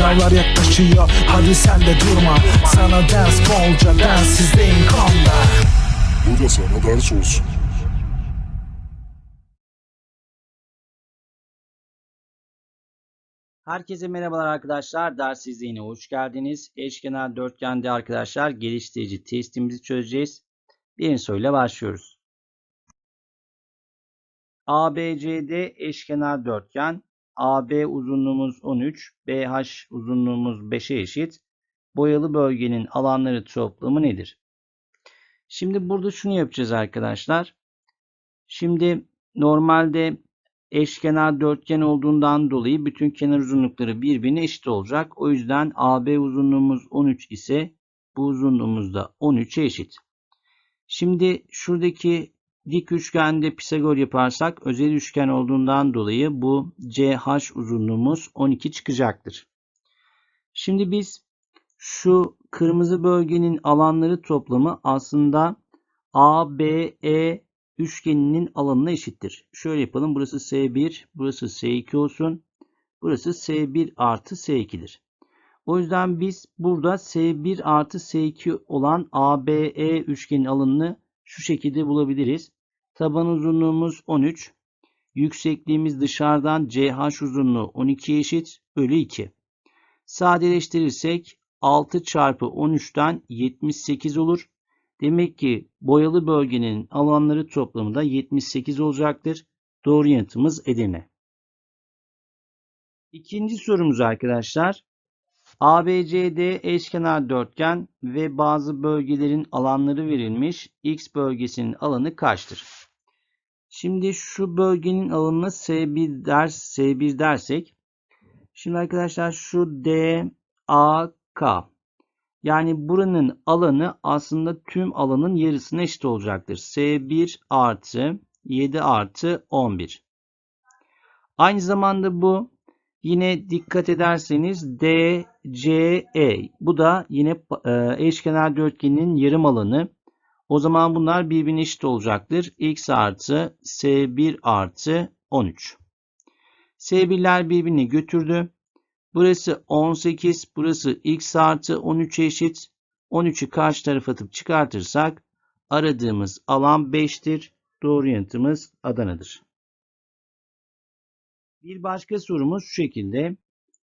Sınavlar yaklaşıyor hadi sen de durma Sana ders bolca densizliğin konda Bu da sana ders olsun. Herkese merhabalar arkadaşlar. Ders izleyine hoş geldiniz. Eşkenar dörtgende arkadaşlar geliştirici testimizi çözeceğiz. Birinci soruyla başlıyoruz. ABCD eşkenar dörtgen. AB uzunluğumuz 13, BH uzunluğumuz 5'e eşit. Boyalı bölgenin alanları toplamı nedir? Şimdi burada şunu yapacağız arkadaşlar. Şimdi normalde eşkenar dörtgen olduğundan dolayı bütün kenar uzunlukları birbirine eşit olacak. O yüzden AB uzunluğumuz 13 ise bu uzunluğumuz da 13'e eşit. Şimdi şuradaki dik üçgende Pisagor yaparsak özel üçgen olduğundan dolayı bu CH uzunluğumuz 12 çıkacaktır. Şimdi biz şu kırmızı bölgenin alanları toplamı aslında ABE üçgeninin alanına eşittir. Şöyle yapalım. Burası S1, burası S2 olsun. Burası S1 artı S2'dir. O yüzden biz burada S1 artı S2 olan ABE üçgenin alanını şu şekilde bulabiliriz. Taban uzunluğumuz 13. Yüksekliğimiz dışarıdan CH uzunluğu 12 eşit bölü 2. Sadeleştirirsek 6 çarpı 13'ten 78 olur. Demek ki boyalı bölgenin alanları toplamı da 78 olacaktır. Doğru yanıtımız Edirne. İkinci sorumuz arkadaşlar. ABCD eşkenar dörtgen ve bazı bölgelerin alanları verilmiş. X bölgesinin alanı kaçtır? Şimdi şu bölgenin alanına S1 ders S1 dersek şimdi arkadaşlar şu D A K yani buranın alanı aslında tüm alanın yarısına eşit olacaktır. S1 artı 7 artı 11. Aynı zamanda bu yine dikkat ederseniz DCE. Bu da yine e, eşkenar dörtgenin yarım alanı. O zaman bunlar birbirine eşit olacaktır. X artı S1 artı 13. S1'ler birbirini götürdü. Burası 18, burası x artı 13'e eşit. 13'ü karşı tarafa atıp çıkartırsak aradığımız alan 5'tir. Doğru yanıtımız Adana'dır. Bir başka sorumuz şu şekilde.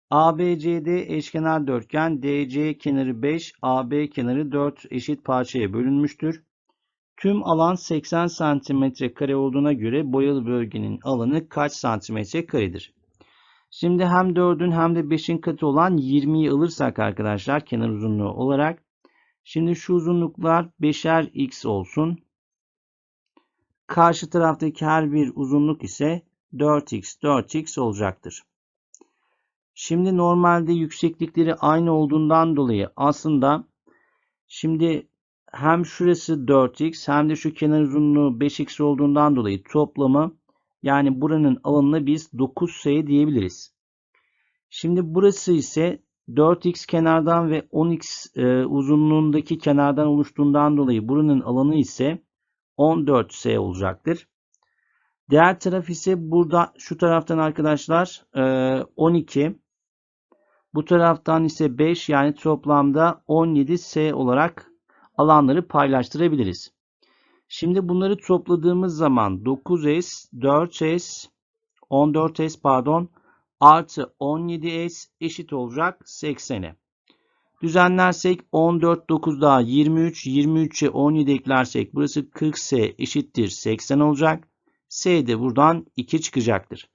ABCD eşkenar dörtgen DC kenarı 5, AB kenarı 4 eşit parçaya bölünmüştür. Tüm alan 80 cm kare olduğuna göre boyalı bölgenin alanı kaç santimetre karedir? Şimdi hem 4'ün hem de 5'in katı olan 20'yi alırsak arkadaşlar kenar uzunluğu olarak. Şimdi şu uzunluklar 5'er x olsun. Karşı taraftaki her bir uzunluk ise 4x 4x olacaktır. Şimdi normalde yükseklikleri aynı olduğundan dolayı aslında şimdi hem şurası 4x hem de şu kenar uzunluğu 5x olduğundan dolayı toplamı yani buranın alanına biz 9S diyebiliriz. Şimdi burası ise 4x kenardan ve 10x e, uzunluğundaki kenardan oluştuğundan dolayı buranın alanı ise 14S olacaktır. Diğer taraf ise burada şu taraftan arkadaşlar e, 12. Bu taraftan ise 5 yani toplamda 17S olarak alanları paylaştırabiliriz. Şimdi bunları topladığımız zaman 9S, 4S, 14S pardon artı 17S eşit olacak 80'e. Düzenlersek 14 9 daha 23, 23'e 17 eklersek burası 40S eşittir 80 olacak. S de buradan 2 çıkacaktır.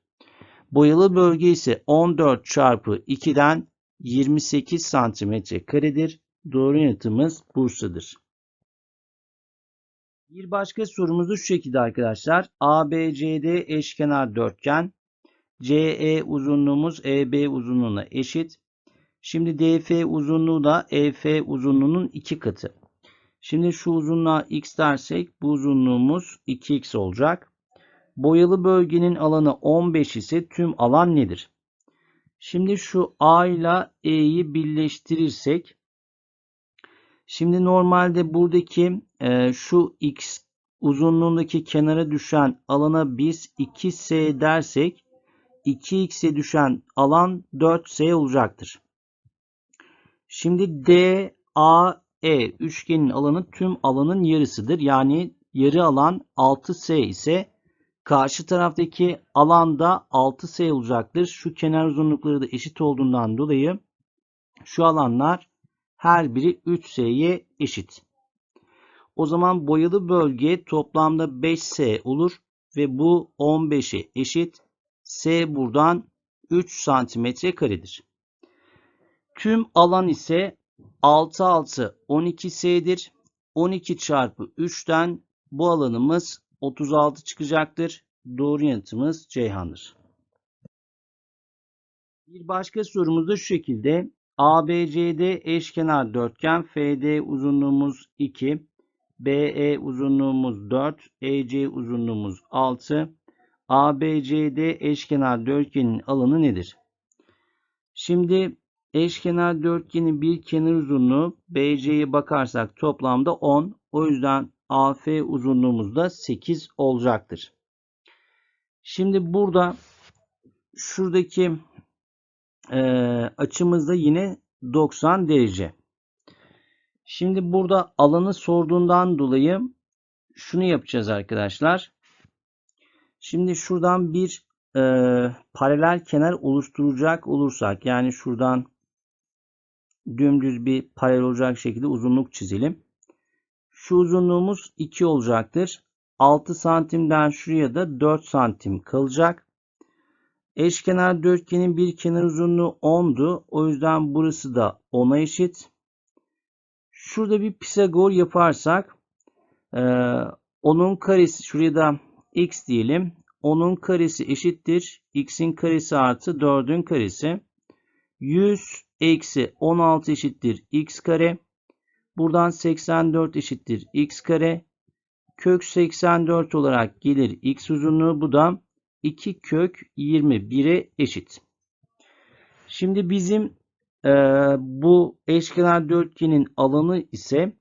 Boyalı bölge ise 14 çarpı 2'den 28 santimetre karedir. Doğru yanıtımız Bursa'dır. Bir başka sorumuz şu şekilde arkadaşlar. ABCD eşkenar dörtgen. CE uzunluğumuz EB uzunluğuna eşit. Şimdi DF uzunluğu da EF uzunluğunun 2 katı. Şimdi şu uzunluğa x dersek bu uzunluğumuz 2x olacak. Boyalı bölgenin alanı 15 ise tüm alan nedir? Şimdi şu A ile E'yi birleştirirsek Şimdi normalde buradaki e, şu x uzunluğundaki kenara düşen alana biz 2s dersek 2x'e düşen alan 4s olacaktır. Şimdi DAE üçgenin alanı tüm alanın yarısıdır. Yani yarı alan 6S ise karşı taraftaki alanda 6S olacaktır. Şu kenar uzunlukları da eşit olduğundan dolayı şu alanlar her biri 3S'ye eşit. O zaman boyalı bölge toplamda 5S olur ve bu 15'e eşit. S buradan 3 santimetre karedir. Tüm alan ise 6 6 12S'dir. 12 çarpı 3'ten bu alanımız 36 çıkacaktır. Doğru yanıtımız Ceyhan'dır. Bir başka sorumuz da şu şekilde. ABCD eşkenar dörtgen FD uzunluğumuz 2, BE uzunluğumuz 4, EC uzunluğumuz 6. ABCD eşkenar dörtgenin alanı nedir? Şimdi eşkenar dörtgenin bir kenar uzunluğu BC'ye bakarsak toplamda 10. O yüzden AF uzunluğumuz da 8 olacaktır. Şimdi burada şuradaki e, açımız da yine 90 derece. Şimdi burada alanı sorduğundan dolayı şunu yapacağız arkadaşlar. Şimdi şuradan bir e, paralel kenar oluşturacak olursak yani şuradan dümdüz bir paralel olacak şekilde uzunluk çizelim. Şu uzunluğumuz 2 olacaktır. 6 santimden şuraya da 4 santim kalacak. Eşkenar dörtgenin bir kenar uzunluğu 10'du. O yüzden burası da 10'a eşit. Şurada bir Pisagor yaparsak onun karesi şuraya da x diyelim. Onun karesi eşittir. x'in karesi artı 4'ün karesi. 100 eksi 16 eşittir x kare. Buradan 84 eşittir x kare. Kök 84 olarak gelir x uzunluğu. Bu da 2 kök 21'e eşit. Şimdi bizim e, bu eşkenar dörtgenin alanı ise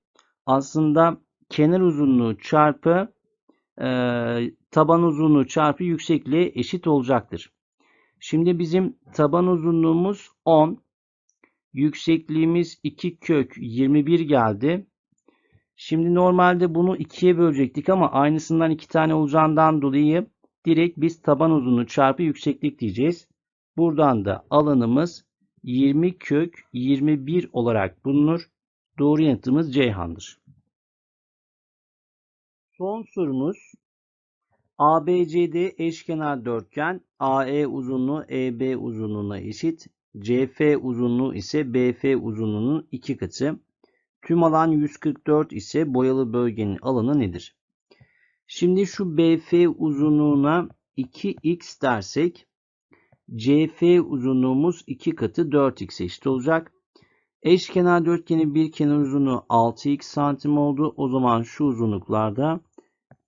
aslında kenar uzunluğu çarpı e, taban uzunluğu çarpı yüksekliğe eşit olacaktır. Şimdi bizim taban uzunluğumuz 10. Yüksekliğimiz 2 kök 21 geldi. Şimdi normalde bunu 2'ye bölecektik ama aynısından 2 tane olacağından dolayı direkt biz taban uzunluğu çarpı yükseklik diyeceğiz. Buradan da alanımız 20 kök 21 olarak bulunur. Doğru yanıtımız Ceyhan'dır. Son sorumuz ABCD eşkenar dörtgen AE uzunluğu EB uzunluğuna eşit. CF uzunluğu ise BF uzunluğunun 2 katı. Tüm alan 144 ise boyalı bölgenin alanı nedir? Şimdi şu BF uzunluğuna 2x dersek CF uzunluğumuz 2 katı 4x eşit olacak. Eşkenar dörtgenin bir kenar uzunluğu 6x santim oldu. O zaman şu uzunluklarda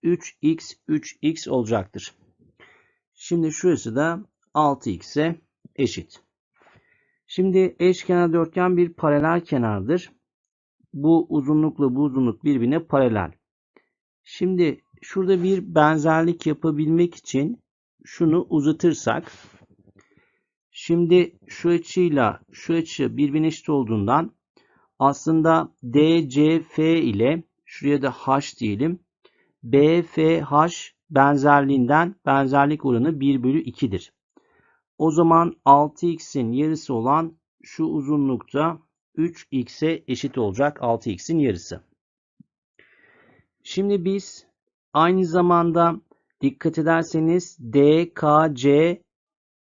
3x 3x olacaktır. Şimdi şurası da 6x'e eşit. Şimdi eşkenar dörtgen bir paralel kenardır. Bu uzunlukla bu uzunluk birbirine paralel. Şimdi şurada bir benzerlik yapabilmek için şunu uzatırsak şimdi şu açıyla şu açı birbirine eşit olduğundan aslında DCF ile şuraya da H diyelim. BFH benzerliğinden benzerlik oranı 1 bölü 2'dir. O zaman 6x'in yarısı olan şu uzunlukta 3x'e eşit olacak 6x'in yarısı. Şimdi biz aynı zamanda dikkat ederseniz DKC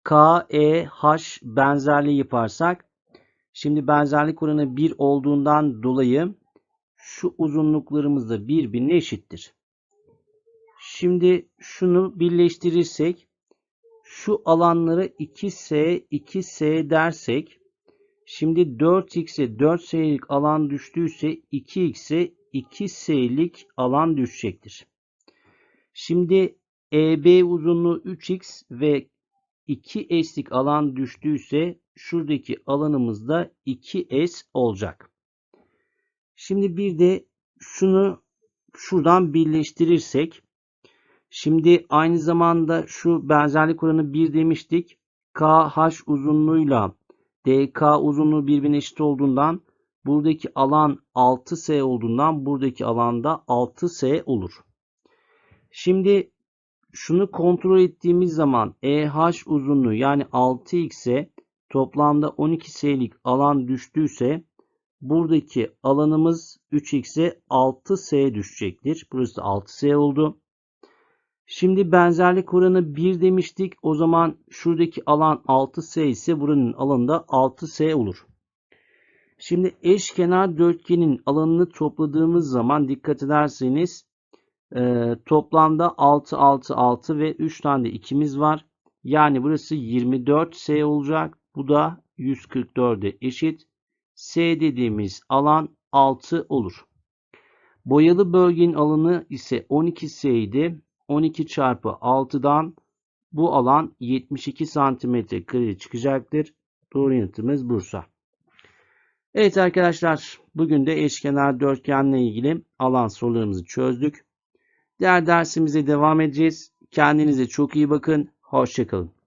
KEH benzerliği yaparsak şimdi benzerlik oranı 1 olduğundan dolayı şu uzunluklarımız da birbirine eşittir. Şimdi şunu birleştirirsek şu alanları 2S 2S dersek şimdi 4x'e 4s'lik alan düştüyse 2x'e 2s'lik alan düşecektir. Şimdi EB uzunluğu 3x ve 2s'lik alan düştüyse şuradaki alanımız da 2s olacak. Şimdi bir de şunu şuradan birleştirirsek Şimdi aynı zamanda şu benzerlik oranı 1 demiştik. KH uzunluğuyla DK uzunluğu birbirine eşit olduğundan buradaki alan 6S olduğundan buradaki alanda 6S olur. Şimdi şunu kontrol ettiğimiz zaman EH uzunluğu yani 6x'e toplamda 12s'lik alan düştüyse buradaki alanımız 3x'e 6s düşecektir. Burası 6s oldu. Şimdi benzerlik oranı 1 demiştik. O zaman şuradaki alan 6s ise buranın alanı da 6s olur. Şimdi eşkenar dörtgenin alanını topladığımız zaman dikkat ederseniz e, toplamda 6, 6, 6 ve 3 tane de 2'miz var. Yani burası 24S olacak. Bu da 144'e eşit. S dediğimiz alan 6 olur. Boyalı bölgenin alanı ise 12S idi. 12 çarpı 6'dan bu alan 72 santimetre kare çıkacaktır. Doğru yanıtımız Bursa. Evet arkadaşlar bugün de eşkenar dörtgenle ilgili alan sorularımızı çözdük. Diğer dersimize devam edeceğiz. Kendinize çok iyi bakın. Hoşçakalın.